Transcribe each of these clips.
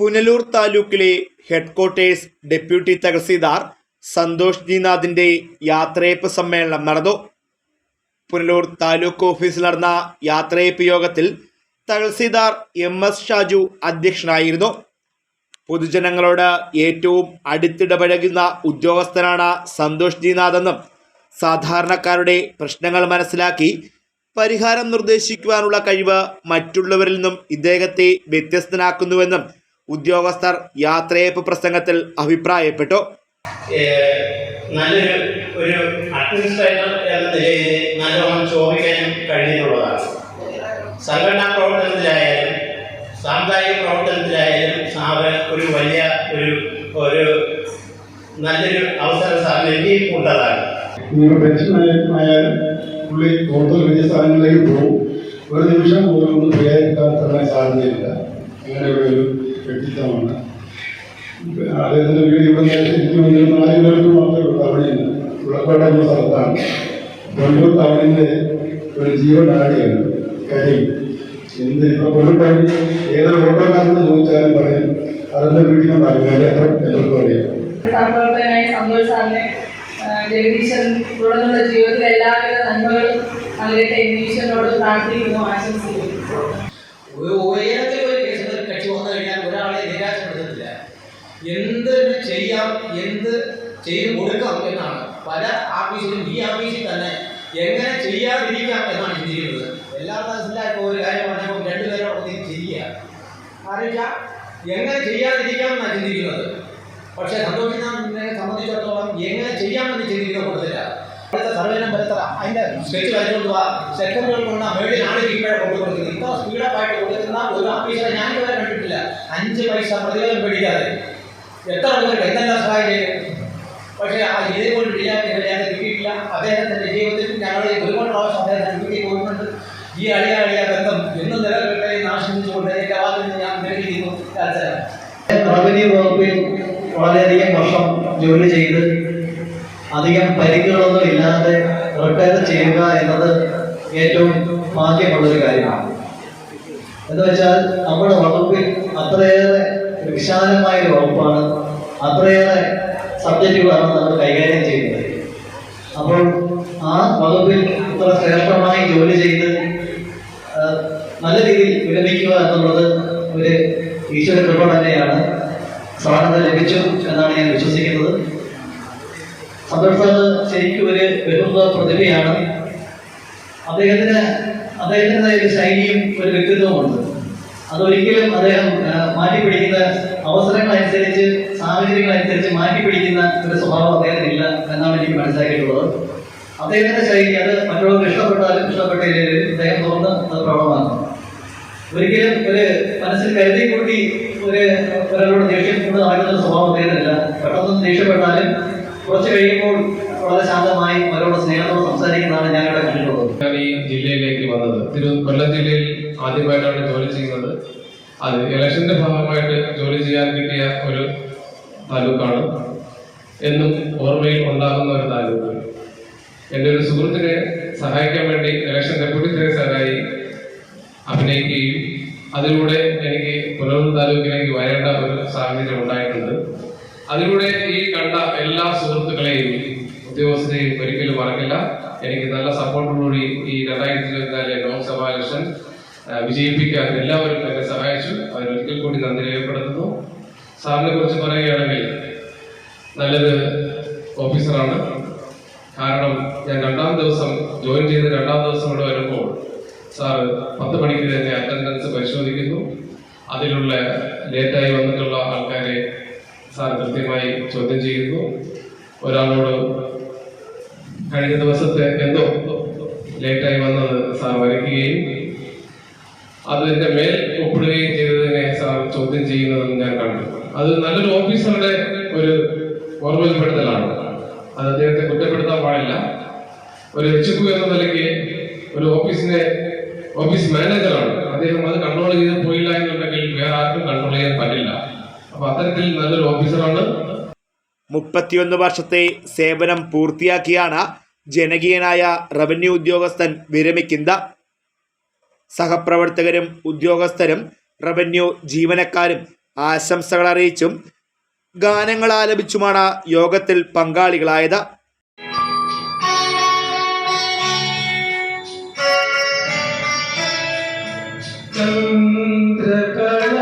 പുനലൂർ താലൂക്കിലെ headquarters deputy tahsildar Santhosh ജിനാഥിന്റെ യാത്രയപ്പ് സമ്മേളനം നടന്നു. പുനലൂർ താലൂക്ക് ഓഫീസിൽ നടന്ന യാത്രയപ്പ് യോഗത്തിൽ തഹസീൽദാർ എം എസ് ഷാജു അധ്യക്ഷനായിരുന്നു. പൊതുജനങ്ങളോട് ഏറ്റവും അടുത്തിടപഴകുന്ന ഉദ്യോഗസ്ഥനാണ് സന്തോഷ് ജിനാഥെന്നും സാധാരണക്കാരുടെ പ്രശ്നങ്ങൾ മനസ്സിലാക്കി പരിഹാരം നിർദ്ദേശിക്കുവാനുള്ള കഴിവ് മറ്റുള്ളവരിൽ നിന്നും ഇദ്ദേഹത്തെ വ്യത്യസ്തനാക്കുന്നുവെന്നും ഉദ്യോഗസ്ഥർ യാത്രയപ്പ് പ്രസംഗത്തിൽ അഭിപ്രായപ്പെട്ടു. നല്ലൊരു ഒരു അഡ്മിനിസ്ട്രേറ്റർ എന്ന നിലയിൽ നല്ലോണം ശോഭിക്കാനും കഴിയുന്നുള്ളതാണ്. സംഘടനാ പ്രവർത്തനത്തിലായാലും സാമുദായിക പ്രവർത്തനത്തിലായാലും സാറ് ഒരു വലിയ ഒരു ഒരു നല്ലൊരു അവസരം സാറിന് നൽകിയിട്ടുള്ളതാണ്. നിങ്ങൾ പെൻഷനായാലും പുള്ളി കൂടുതൽ വലിയ സ്ഥലങ്ങളിലേക്ക് പോകും. ഒരു നിമിഷം പോലും ഒന്നും തന്നെ സാധ്യതയില്ല അങ്ങനെയുള്ള ഒരു വ്യക്തിത്വമാണ് അദ്ദേഹത്തിന്റെ വീട് ഇവിടെ എനിക്ക് നാല് കിലോമീറ്റർ മാത്രമേ ഉള്ളൂ. തവണയുണ്ട് ഉള്ളപ്പാട് എന്ന സ്ഥലത്താണ്. കൊല്ലൂർ ടൗണിന്റെ ഒരു ജീവനാടിയാണ് കരി. എന്ത് ഇപ്പോൾ കൊല്ലൂർപ്പാടി ഏതൊരു ഓട്ടോക്കാരനെന്ന് ചോദിച്ചാലും പറയും അതിന്റെ വീട്ടിൽ കാര്യം അത്ര എല്ലാവർക്കും അറിയാം സഹപ്രവർത്തകനായ സന്തോഷ് സാറിനെ ജഗദീശൻ തുടർന്നുള്ള ജീവിതത്തിലെ എല്ലാവിധ നന്മകളും നൽകട്ടെ എന്ന് ഈശ്വരനോട് പ്രാർത്ഥിക്കുന്നു ആശംസിക്കുന്നു ഒരു ഉയരത്തിൽ ഒരു കേസ് ഒരു കക്ഷി വന്നു കഴിഞ്ഞാൽ ഒരാളെ നിരാശപ്പെടുത്തുന്നില്ല എന്ത് ചെയ്യാം എന്ത് ചെയ്തു കൊടുക്കാം എന്നാണ്. പല ആഫീസിലും ഈ ആഫീസിൽ തന്നെ എങ്ങനെ ചെയ്യാതിരിക്കാം എന്നാണ് ചിന്തിക്കുന്നത്. എല്ലാ മനസ്സിലായപ്പോൾ ഒരു കാര്യം പറഞ്ഞപ്പോൾ രണ്ടുപേരും ഒന്നും ചെയ്യുക അറിയില്ല. എങ്ങനെ ചെയ്യാതിരിക്കാം എന്നാണ് ചിന്തിക്കുന്നത്. പക്ഷേ സന്തോഷിനെ സംബന്ധിച്ചിടത്തോളം എങ്ങനെ ചെയ്യാമെന്ന് ചിന്തിക്കുന്ന കൂട്ടത്തില്ല അടുത്ത സർവേനം പരത്തറ അതിന്റെ സ്കെച്ച് വരച്ചുകൊണ്ട് വാ സെക്കൻഡുകൾ കൊണ്ട് മേളിൽ ആൾ കീഴ്പഴ കൊണ്ടു കൊടുക്കുന്നത്. ഇത്ര സ്പീഡപ്പായിട്ട് കൊടുക്കുന്ന ഒരു ഓഫീസറെ ഞാൻ ഇതുവരെ കണ്ടിട്ടില്ല. അഞ്ച് പൈസ പ്രതിഫലം പേടിക്കാതെ എത്ര പേർക്ക് എന്തെല്ലാം സഹായം ചെയ്തു പക്ഷേ ആ ഇതേപോലെ ചെയ്യാൻ ഞാൻ കിട്ടിയിട്ടില്ല. അദ്ദേഹത്തിന്റെ ജീവിതത്തിൽ ഞങ്ങൾ ഒരുപാട് പ്രാവശ്യം അദ്ദേഹത്തിന് വീട്ടിൽ പോയിട്ടുണ്ട്. ഈ അളിയ അളിയ ബന്ധം എന്നും നിലനിൽക്കട്ടെ എന്ന് ആശംസിച്ചുകൊണ്ട് നിന്ന് ഞാൻ വളരെയധികം വർഷം ജോലി ചെയ്ത് അധികം പരിക്കുകളൊന്നും ഇല്ലാതെ റിട്ടയർ ചെയ്യുക എന്നത് ഏറ്റവും ഭാഗ്യമുള്ളൊരു കാര്യമാണ്. എന്ന് വെച്ചാൽ നമ്മുടെ വകുപ്പിൽ അത്രയേറെ വിശാലമായ ഒരു വകുപ്പാണ് അത്രയേറെ സബ്ജക്റ്റുകളാണ് നമ്മൾ കൈകാര്യം ചെയ്യുന്നത്. അപ്പോൾ ആ വകുപ്പിൽ ഇത്ര ശ്രേഷ്ഠമായി ജോലി ചെയ്ത് നല്ല രീതിയിൽ വിരമിക്കുക എന്നുള്ളത് ഒരു ഈശ്വര കൃപ തന്നെയാണ്. സാധനത ലഭിച്ചു എന്നാണ് ഞാൻ വിശ്വസിക്കുന്നത്. സന്തോഷ് ശരിക്കും ഒരു ബഹുമുഖ പ്രതിഭയാണ്. അദ്ദേഹത്തിന് അദ്ദേഹത്തിന്റെ ഒരു ശൈലിയും ഒരു വ്യക്തിത്വമുണ്ട് അതൊരിക്കലും അദ്ദേഹം മാറ്റിപ്പിടിക്കുന്ന അവസരങ്ങളനുസരിച്ച് സാഹചര്യങ്ങളനുസരിച്ച് മാറ്റിപ്പിടിക്കുന്ന ഒരു സ്വഭാവം അദ്ദേഹത്തിനില്ല എന്നാണ് എനിക്ക് മനസ്സിലാക്കിയിട്ടുള്ളത്. അദ്ദേഹത്തിന്റെ ശൈലി അത് മറ്റുള്ളവർക്ക് ഇഷ്ടപ്പെട്ടാലും ഇഷ്ടപ്പെട്ടില്ലെങ്കിലും അദ്ദേഹം തുറന്ന് അത് പ്രകടമാക്കും ഒരിക്കലും ഒരു മനസ്സിൽ കരുതി കൂട്ടി ഒരു ഒരാളോട് ദേഷ്യം കൊണ്ട് നടക്കുന്ന സ്വഭാവം അദ്ദേഹത്തിനില്ല. പെട്ടെന്ന് ദേഷ്യപ്പെട്ടാലും കുറച്ച് കഴിയുമ്പോൾ വളരെ ശാന്തമായി അവരോട് സ്നേഹത്തോട് സംസാരിക്കുന്നതാണ് ഞാൻ ഇവിടെ കണ്ടിട്ടുള്ളത്. ഞാൻ ഈ ജില്ലയിലേക്ക് വന്നത്. തിരു കൊല്ലം ജില്ലയിൽ ആദ്യമായിട്ടാണ് ജോലി ചെയ്യുന്നത്. അത് ഇലക്ഷന്റെ ഭാഗമായിട്ട് ജോലി ചെയ്യാൻ കിട്ടിയ ഒരു താലൂക്കാണ്. എന്നും ഓർമ്മയിൽ ഉണ്ടാകുന്ന ഒരു താലൂക്ക്. എന്റെ ഒരു സുഹൃത്തിനെ സഹായിക്കാൻ വേണ്ടി ഇലക്ഷൻ ഡെപ്യൂട്ടി സെക്രട്ടറിയായി അഭിനയിക്കുകയും അതിലൂടെ എനിക്ക് പുനലൂർ താലൂക്കിലേക്ക് വരേണ്ട ഒരു സാഹചര്യം ഉണ്ടായിട്ടുണ്ട്. അതിലൂടെ ഈ കണ്ട എല്ലാ സുഹൃത്തുക്കളെയും ഉദ്യോഗസ്ഥരെയും ഒരിക്കലും മറക്കില്ല. എനിക്ക് നല്ല സപ്പോർട്ടോടുകൂടി ഈ രണ്ടായിരത്തി ഇരുപത്തിനാലിലെ ലോക്സഭാ ഇലക്ഷൻ വിജയിപ്പിക്കാൻ എല്ലാവരും എന്നെ സഹായിച്ചു. അവരൊരിക്കൽ കൂടി നന്ദി രേഖപ്പെടുത്തുന്നു. സാറിനെ കുറിച്ച് പറയുകയാണെങ്കിൽ നല്ലൊരു ഓഫീസറാണ്. കാരണം ഞാൻ രണ്ടാം ദിവസം ജോയിൻ ചെയ്ത് രണ്ടാം ദിവസം ഇവിടെ വരുമ്പോൾ സാറ് പത്ത് മണിക്ക് തന്നെ അറ്റൻഡൻസ് പരിശോധിക്കുന്നു. അതിലുള്ള ലേറ്റായി വന്നിട്ടുള്ള ആൾക്കാരെ സാർ കൃത്യമായി ചോദ്യം ചെയ്യുന്നു. ഒരാളോട് കഴിഞ്ഞ ദിവസത്തെ എന്തോ ലേറ്റായി വന്നത് സാർ വരയ്ക്കുകയും അതിന്റെ മേൽ ഒപ്പിടുകയും ചെയ്തതിനെ സാർ ചോദ്യം ചെയ്യുന്നതും ഞാൻ കണ്ടു. അത് നല്ലൊരു ഓഫീസറുടെ ഒരു ഓർമ്മയിൽപ്പെടുത്തലാണ്. അത് അദ്ദേഹത്തെ കുറ്റപ്പെടുത്താൻ പാടില്ല. ഒരു എച്ച് എന്ന നിലയ്ക്ക് ഒരു ഓഫീസിനെ ഓഫീസ് മാനേജറാണ്. അദ്ദേഹം അത് കൺട്രോൾ ചെയ്ത് പോയില്ല എന്നുണ്ടെങ്കിൽ വേറെ ആർക്കും കൺട്രോൾ ചെയ്യാൻ പറ്റില്ല. അപ്പൊ അത്തരത്തിൽ നല്ലൊരു ഓഫീസറാണ്. മുപ്പത്തിയൊന്ന് വർഷത്തെ സേവനം പൂർത്തിയാക്കിയാണ് ജനകീയനായ റവന്യൂ ഉദ്യോഗസ്ഥൻ വിരമിക്കുന്ന സഹപ്രവർത്തകരും ഉദ്യോഗസ്ഥരും റവന്യൂ ജീവനക്കാരും ആശംസകൾ അറിയിച്ചും ഗാനങ്ങൾ ആലപിച്ചുമാണ് യോഗത്തിൽ പങ്കാളികളായത്. ചന്ദ്രകല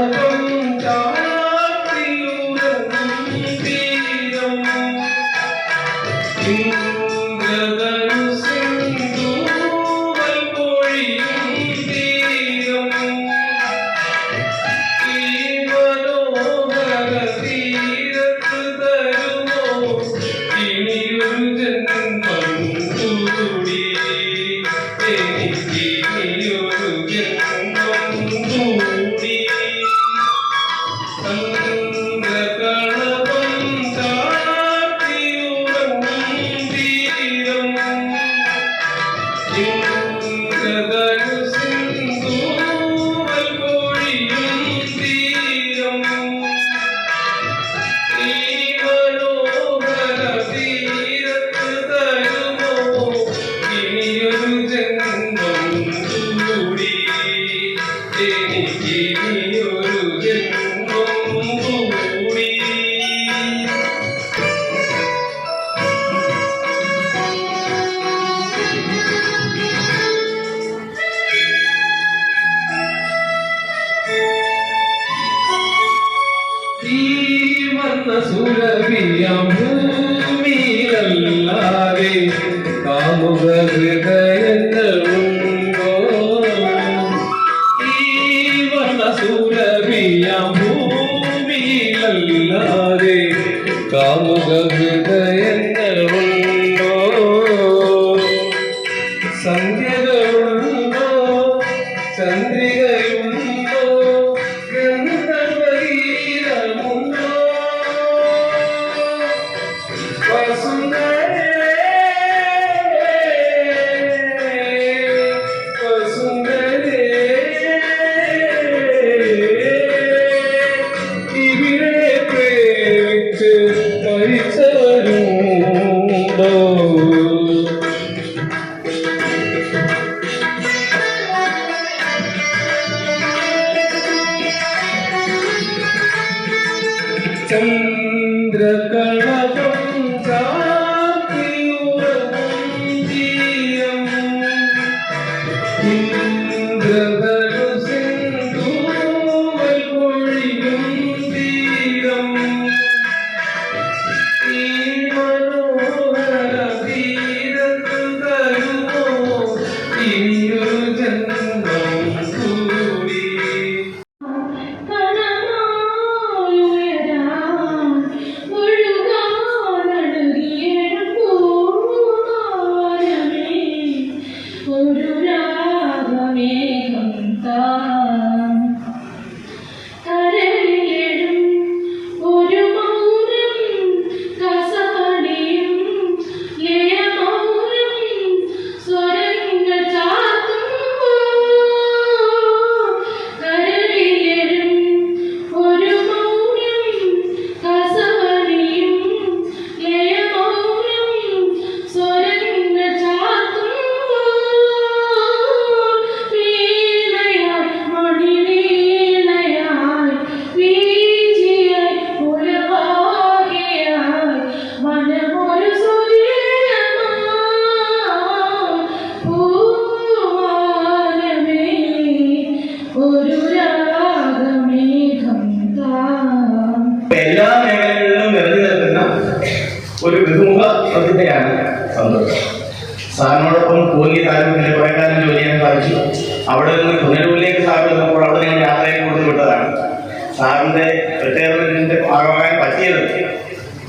ഭാഗമായി പറ്റിയത്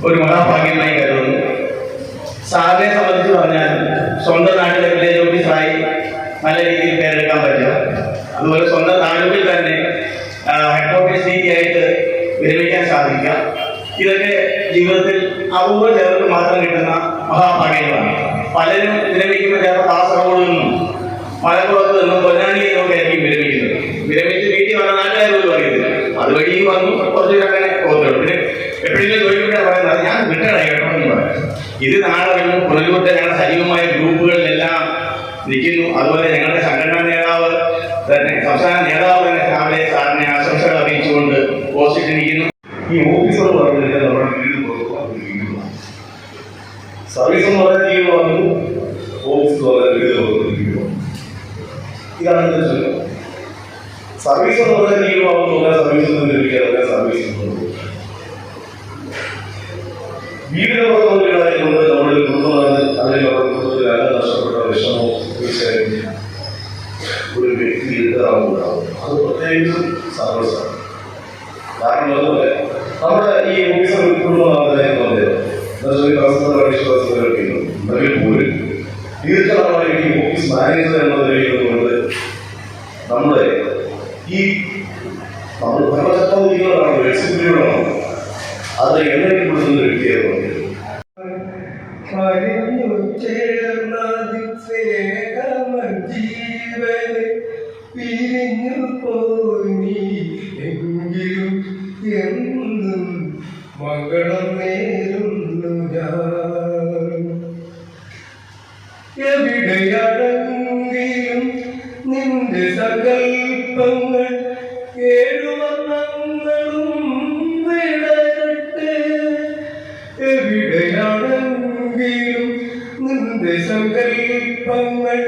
ഒരു മഹാഭാഗ്യമായി കരുതുന്നു. സാറിനെ സംബന്ധിച്ച് പറഞ്ഞാൽ സ്വന്തം നാട്ടിലെ വില്ലേജ് ഓഫീസറായി നല്ല രീതിയിൽ പേരെടുക്കാൻ പറ്റുക അതുപോലെ സ്വന്തം താലൂക്കിൽ തന്നെ ഹെഡ് ഓഫീസ് രീതിയായിട്ട് വിരമിക്കാൻ സാധിക്കുക. ഇതൊക്കെ ജീവിതത്തിൽ അപൂർവ ചിലർക്ക് മാത്രം കിട്ടുന്ന മഹാഭാഗ്യങ്ങളാണ്. പലരും വിരമിക്കുമ്പോൾ ചിലപ്പോൾ കാസർഗോഡ് നിന്നും മലപ്പുറത്ത് നിന്നും പൊന്നാനിയിൽ നിന്നൊക്കെ ആയിരിക്കും വിരമിക്കുന്നത്. വിരമിച്ച് വീട്ടിൽ വന്ന നാട്ടുകാർ പോലും അറിയത്തില്ല. അതുവഴിയും വന്നു കുറച്ച് എപ്പോഴെങ്കിലും ജോലിയുടെ പറയുന്നത് ഞാൻ റിട്ടയർഡ് കേട്ടോ എന്ന് പറയാം. ഇത് നാളെ വരുമ്പോൾ പുനലൂരിലെ ഞങ്ങളുടെ സജീവമായ ഗ്രൂപ്പുകളിലെല്ലാം നിൽക്കുന്നു. അതുപോലെ ഞങ്ങളുടെ സംഘടനാ നേതാവ് തന്നെ സംസ്ഥാന നേതാവ് തന്നെ രാവിലെ സാറിനെ ആശംസകൾ അറിയിച്ചുകൊണ്ട് പോസ്റ്റിട്ടിരിക്കുന്നു ഈ ഓഫീസർ പറഞ്ഞില്ല നമ്മുടെ വീട് സർവീസ് എന്ന് പറഞ്ഞാൽ ലീവ് വന്നു ഓഫീസ് പറഞ്ഞാൽ വീട് വന്നു ഇതാണ് സർവീസ് എന്ന് പറഞ്ഞാൽ ലീവ് വന്നു സർവീസ് ഒന്നും ലഭിക്കാതെ സർവീസ് എന്ന് വീടിന് കൊണ്ട് നമ്മുടെ കുടുംബമാണ് അതിൽ അവർ കുടുംബത്തിൽ അല്ല നഷ്ടപ്പെട്ട വിഷമവും തീർച്ചയായും ഒരു വ്യക്തി ഉണ്ടാവും അത് പ്രത്യേകിച്ചും സന്തോഷമാണ് കാരണം നമ്മുടെ ഈ ഓഫീസർ കുടുംബമാകുന്നതിന് വിശ്വാസങ്ങളൊക്കെ ഉണ്ടെങ്കിൽ പോലും ദീർഘനാളായി ഈ ഓഫീസ് മാനേജർ എന്ന നിലയിൽ കൊണ്ട് നമ്മുടെ ഈ നമ്മൾ ഭരണചക്രവർത്തികളാണ് എക്സിക്യൂട്ടീവുകളാണ് അത് എണ്ണയിൽ കൊടുക്കുന്ന വ്യക്തിയായിരുന്നു പോയി. എങ്കിലും എന്നും മംഗളം സങ്കൽപ്പങ്ങൾ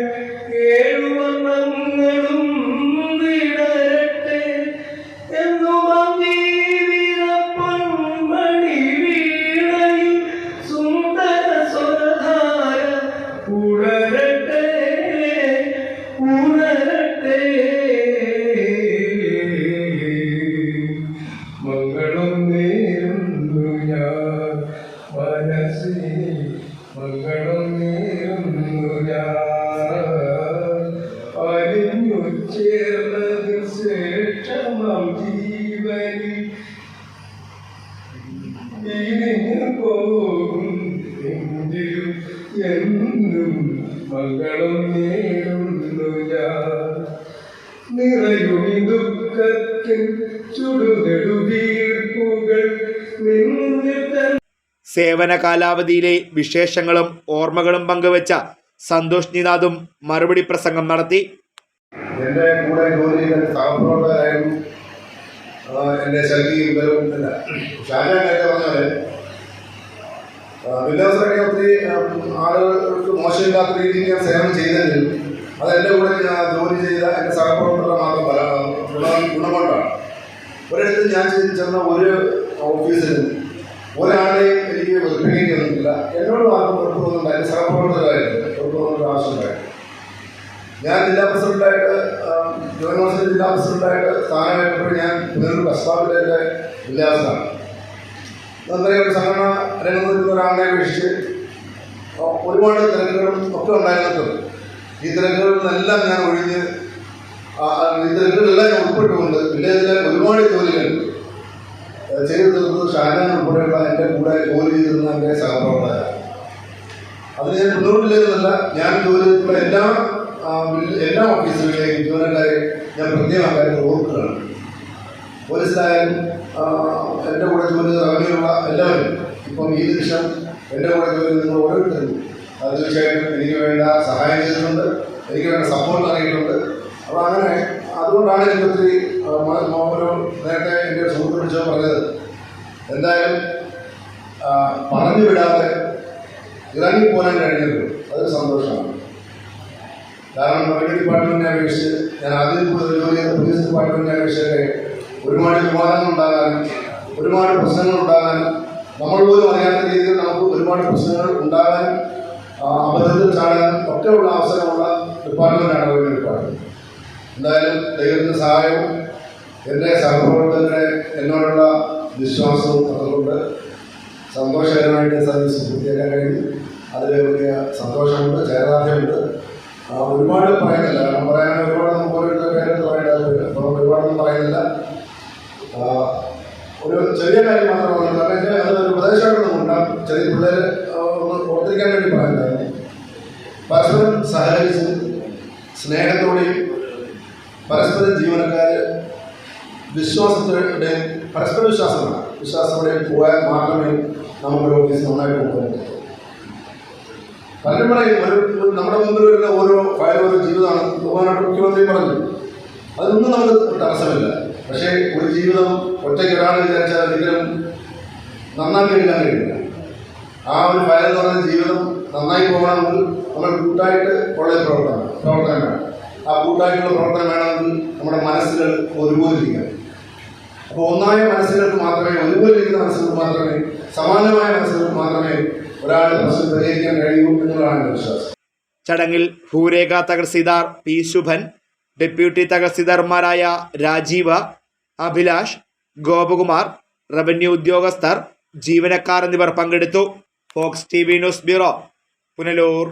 ദുഃഖത്തിൻ തൻ സേവന കാലാവധിയിലെ വിശേഷങ്ങളും ഓർമ്മകളും പങ്കുവച്ച സന്തോഷ് നിനാഥും മറുപടി പ്രസംഗം നടത്തി. എന്റെ കൂടെ ജോലി ചെയ്ത സഹപ്രവർത്തകരായിരുന്നു എന്റെ ബലവും ഇല്ല ഷാജാൻ നേരത്തെ പറഞ്ഞാൽ വില്ലാസറൊക്കെ ഒത്തിരി ആളുകൾക്ക് മോശമില്ലാത്ത രീതിയിൽ ഞാൻ സേവനം ചെയ്തെങ്കിലും അത് എന്റെ കൂടെ ജോലി ചെയ്ത എന്റെ സഹപ്രവർത്തകർ ഒരിടത്ത് ഞാൻ ചെന്ന ഒരു ഓഫീസിലും ഒരാളെയും എനിക്ക് വെറുപ്പിക്കേണ്ടി വന്നിട്ടില്ല എന്നോട് മാത്രം വെറുപ്പൊന്നുമില്ല എന്റെ സഹപ്രവർത്തകരായിരുന്നു. ആവശ്യമുണ്ടായിരുന്നു ഞാൻ ജില്ലാ പ്രസിഡന്റായിട്ട് യൂണിവേഴ്സിറ്റി ജില്ലാ പ്രസിഡന്റായിട്ട് സ്ഥാനമേറ്റപ്പോൾ ഞാൻ വേറൊരു എന്റെ വില്ലാസമാണ് അന്നേരം ഒരു സംഘടന രംഗത്ത് നിൽക്കുന്ന ഒരാളെ അപേക്ഷിച്ച് ഒരുപാട് തിരക്കുകളും ഒക്കെ ഉണ്ടായിരുന്നിട്ടുണ്ട് ഈ തിരക്കുകളിൽ നിന്നെല്ലാം ഞാൻ ഒഴിഞ്ഞ് ഉൾപ്പെട്ടുകൊണ്ട് വില്ലേജിലെ ഒരുപാട് ജോലികളുണ്ട്. ചെയ്തു ഷാജാൻ ഉൾപ്പെടെയുള്ള എന്റെ കൂടെ ജോലി ചെയ്തിരുന്ന എന്റെ സഹപ്രവർത്തകരാണ്. അത് ഞാൻ മുന്നോട്ടില്ലെന്നല്ല ഞാൻ ജോലി ചെയ്തിട്ടുള്ള എല്ലാ എല്ലാ ഓഫീസുകളിലെയും ജീവനക്കാരെ ഞാൻ പ്രത്യേക ഓർക്കുകയാണ്. പോലീസിലായാലും എന്റെ കൂടെ ജോലി അങ്ങനെയുള്ള എല്ലാവരും ഇപ്പം ഈ നിമിഷം എന്റെ കൂടെ ജോലി നിങ്ങൾ ഓരോരുത്തരും തീർച്ചയായിട്ടും എനിക്ക് വേണ്ട സഹായം ചെയ്തിട്ടുണ്ട് എനിക്ക് വേണ്ട സപ്പോർട്ട് നൽകിയിട്ടുണ്ട് എനിക്ക് ഒത്തിരി ഒരു നേരത്തെ എന്റെ സുഹൃത്ത് വിളിച്ചോ പറഞ്ഞത് എന്തായാലും പറഞ്ഞു വിടാതെ ഇറങ്ങിപ്പോരാൻ കഴിഞ്ഞല്ലോ. അതൊരു സന്തോഷമാണ്. കാരണം റവന്യൂ ഡിപ്പാർട്ട്മെന്റിനെ അപേക്ഷിച്ച് ഞാൻ ആദ്യം കൂടുതൽ ജോലി ചെയ്ത പോലീസ് ഡിപ്പാർട്ട്മെന്റിനെ അപേക്ഷിച്ചൊക്കെ ഒരുപാട് വിവാദങ്ങൾ ഉണ്ടാകാനും ഒരുപാട് പ്രശ്നങ്ങൾ ഉണ്ടാകാനും നമ്മൾ പോലും അറിയാത്ത രീതിയിൽ നമുക്ക് ഒരുപാട് പ്രശ്നങ്ങൾ ഉണ്ടാകാനും അബദ്ധത്തിൽ ചാടാനും ഒക്കെയുള്ള അവസരമുള്ള ഡിപ്പാർട്ട്മെന്റാണ് റവന്യൂ ഡിപ്പാർട്ട്മെന്റ്. എന്തായാലും ദൈവത്തിന്റെ സഹായവും എന്റെ സഹപ്രവർത്തകരുടെ എന്നോടുള്ള വിശ്വാസവും അതുകൊണ്ട് സന്തോഷകരമായിട്ട് സർവീസ് പൂർത്തിയാക്കാൻ കഴിഞ്ഞു അതിൽ വലിയ സന്തോഷമുണ്ട് ചേരാധ്യമുണ്ട് ആ, ഒരുപാട് പറയുന്നില്ല. കാരണം പറയാൻ ഒരുപാട് നമുക്ക് ഓരോരുത്തരുടെ പേരെടുത്ത് പറയേണ്ടത് അപ്പോൾ ഒരുപാടൊന്നും പറയുന്നില്ല. ഒരു ചെറിയ കാര്യം മാത്രമാണ് കാരണം അതൊരു ഉപദേശങ്ങളൊന്നും ഉണ്ടാകും ചെറിയ പിള്ളേർ ഒന്ന് ഓർത്തിരിക്കാൻ വേണ്ടി പറയുന്നതാണ് പരസ്പരം സഹകരിച്ച് സ്നേഹത്തോടെയും പരസ്പരം ജീവനക്കാർ വിശ്വാസത്തോടെ പരസ്പര വിശ്വാസമാണ്. വിശ്വാസത്തോടെ പോയാൽ മാത്രമേ നമുക്കൊരു ഓഫീസ് നന്നായിട്ട് പോകാൻ പലരും പറയും ഒരു നമ്മുടെ മുമ്പിൽ വരുന്ന ഓരോ ഫയൽ ഓരോ ജീവിതമാണ് ബഹുമാനപ്പെട്ട മുഖ്യമന്ത്രി പറഞ്ഞു അതൊന്നും നമുക്ക് തടസ്സമില്ല. പക്ഷേ ഒരു ജീവിതം ഒറ്റയ്ക്ക് ഒരാൾ വിചാരിച്ചാൽ ഒരിക്കലും നന്നാക്കി എടുക്കാൻ കഴിയില്ല. ആ ഒരു ഫയൽ എന്ന് പറഞ്ഞ ജീവിതം നന്നായി പോകണമെങ്കിൽ നമ്മൾ കൂട്ടായിട്ട് ഒരു പ്രവർത്തനം പ്രവർത്തനം വേണം. ആ കൂട്ടായിട്ടുള്ള പ്രവർത്തനം വേണമെന്ന് നമ്മുടെ മനസ്സുകൾ ഒരുപോലെ ഇരിക്കണം അപ്പോൾ ഒന്നായ മനസ്സുകൾക്ക് മാത്രമേ ഒരുപോലിരിക്കുന്ന മനസ്സുകൾക്ക് മാത്രമേ സമാനമായ മനസ്സുകൾക്ക് മാത്രമേ ഒരാളുടെ പ്രശ്നം പരിഹരിക്കാൻ കഴിയൂ എന്നുള്ളതാണ് എന്റെ വിശ്വാസം. ചടങ്ങിൽ ഭൂരേഖ തകർസിദാർ പി ശുഭൻ ഡെപ്യൂട്ടി തകർസിദാർമാരായ രാജീവ അഭിലാഷ് ഗോപകുമാർ റവന്യൂ ഉദ്യോഗസ്ഥർ ജീവനക്കാർ എന്നിവർ പങ്കെടുത്തു. Fox T V news bureau Punalur.